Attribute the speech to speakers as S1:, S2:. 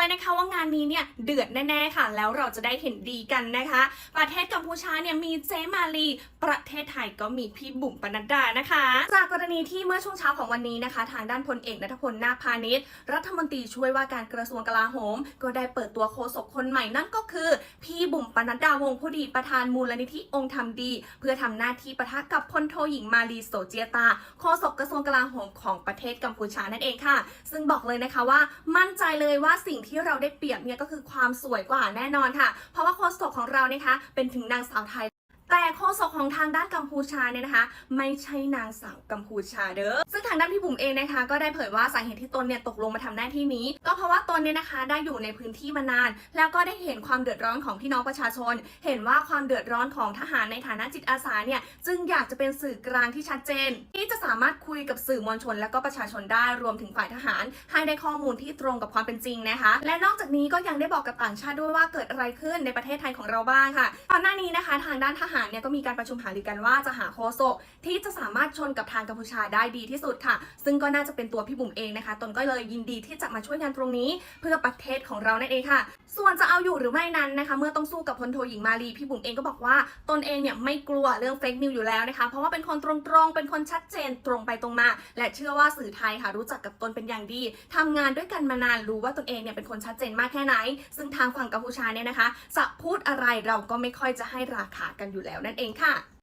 S1: เลยนะคะว่างานนี้เนี่ยเดือดแน่ๆค่ะ แล้วเราจะได้เห็นดีกันนะคะ ประเทศกัมพูชาเนี่ยมีเจมาลี ประเทศไทยก็มีพี่บุ๋มปนัดดานะคะ จากกรณีที่เมื่อช่วงเช้าของวันนี้นะคะ ทางด้านพลเอกนัทพลนาคพาณิชย์รัฐมนตรีช่วยว่าการกระทรวงกลาโหม ก็ได้เปิดตัวโฆษกคนใหม่นั่นก็คือ พี่บุ๋มปนัดดาวงผู้ดีประธานมูลนิธิองค์ธรรมดี เพื่อทำหน้าที่ประทะกับพลโทหญิงมาลีโสเจียตาโฆษกกระทรวงกลาโหมของประเทศกัมพูชานั่นเองค่ะ ซึ่งบอกเลยนะคะว่ามั่นใจเลยว่าสิ่งที่เราได้เปรียบเนี่ยก็คือความสวยกว่าแน่นอนค่ะ เพราะว่าโฆษกของเรานะคะเป็นถึงนางสาวไทย แต่โฆษกของทางด้านกัมพูชาเนี่ยนะคะ ไม่ใช่นางสาวกัมพูชาเด้อ ซึ่งทางด้านพี่บุ๋มเองนะคะ ก็ได้เผยว่าสาเหตุที่ตนเนี่ยตกลงมาทำหน้าที่นี้ ก็เพราะว่าตนเนี่ยนะคะได้อยู่ในพื้นที่มานาน แล้วก็ได้เห็นความเดือดร้อนของพี่น้องประชาชน เห็นว่าความเดือดร้อนของทหารในฐานะจิตอาสาเนี่ยจึงอยากจะเป็นสื่อกลางที่ชัดเจน ที่จะสามารถคุยกับสื่อมวลชน และก็ประชาชนได้รวมถึงฝ่ายทหาร ให้ได้ข้อมูลที่ตรงกับความเป็นจริงนะคะ และนอกจากนี้ก็ยังได้บอกกับต่างชาติด้วยว่าเกิดอะไรขึ้นในประเทศไทยของเราบ้างค่ะก่อนหน้านี้นะคะ ทางด้านทหารเนี่ยก็มีการประชุมหารือกันว่าจะหาโฆษกที่จะสามารถชนกับทางกัมพูชาได้ดีที่สุดค่ะ ซึ่งก็น่าจะเป็นตัวพี่บุ๋มเองนะคะ ตนก็เลยยินดีที่จะมาช่วยงานตรงนี้ เพื่อประเทศของเรานั่นเองค่ะ ส่วนจะเอาอยู่หรือไม่นั้นนะคะ เมื่อต้องสู้กับพลโทหญิงมาลีพี่บุ๋มเองก็บอกว่าตนเองเนี่ยไม่กลัวเรื่องเฟกนิวอยู่แล้วนะคะ เพราะว่าเป็นคนตรงๆ เป็นคนชัดเจนตรงไปตรงมา และเชื่อว่าสื่อไทยค่ะรู้จักกับตนเป็นอย่างดีทำงานด้วยกันมานานรู้ว่าตนเองเนี่ยเป็นคนชัดเจนมากแค่ไหน ซึ่งทางฝั่งกัมพูชาเนี่ยนะคะ จะพูดอะไรเราก็ไม่ค่อยจะให้ราคากันอยู่แล้วนั่นเองค่ะ